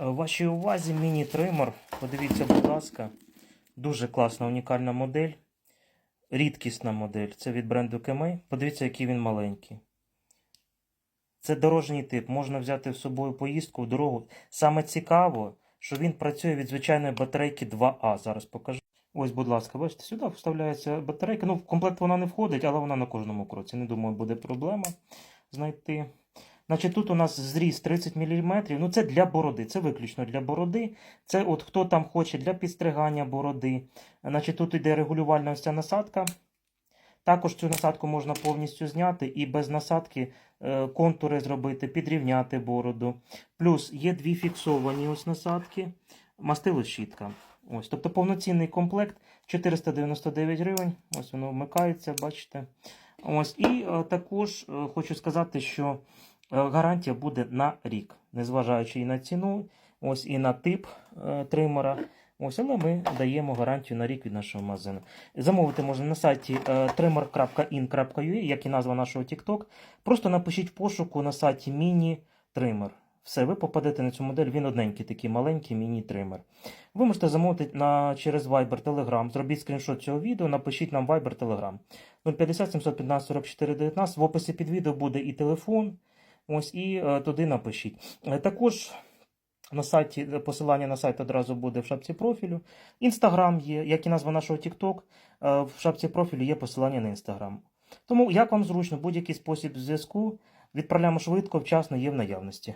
Е, Вашій увазі міні-тример. Подивіться, будь ласка. Дуже класна, унікальна модель. Рідкісна модель. Це від бренду Kemei. Подивіться, який він маленький. Це дорожній тип. Можна взяти з собою поїздку в дорогу. Саме цікаво, що він працює від звичайної батарейки 2А. Зараз покажу. Ось, будь ласка, бачите, сюди вставляється батарейка. Ну, в комплект вона не входить, але вона на кожному кроці. Не думаю, буде проблема знайти. Значить, тут у нас зріз 30 мм. Ну, це для бороди, це виключно для бороди. Це от хто там хоче для підстригання бороди. Значить, тут йде регулювальна ось ця насадка. Також цю насадку можна повністю зняти і без насадки е, контури зробити, підрівняти бороду. Плюс є дві фіксовані ось насадки, мастило щітка. Ось, тобто повноцінний комплект 499 гривень. Ось воно вмикається, бачите. Ось, і е, також е, хочу сказати, що гарантія буде на рік, незважаючи і на ціну, ось і на тип е, тримера. Ось, але ми даємо гарантію на рік від нашого магазину. Замовити можна на сайті е, trimmer.in.ua, як і назва нашого TikTok. Просто напишіть в пошуку на сайті міні-тример. Все, ви попадете на цю модель, він одненький, такий маленький міні-тример. Ви можете замовити на, через Viber Telegram. Зробіть скріншот цього відео, напишіть нам Viber Telegram. 050 715 44 19. В описі під відео буде і телефон. Ось і е, туди напишіть. Е, також на сайті е, посилання на сайт одразу буде в шапці профілю. Інстаграм є, як і назва нашого TikTok. В шапці профілю є посилання на інстаграм. Тому як вам зручно, будь-який спосіб зв'язку відправляємо швидко, вчасно є в наявності.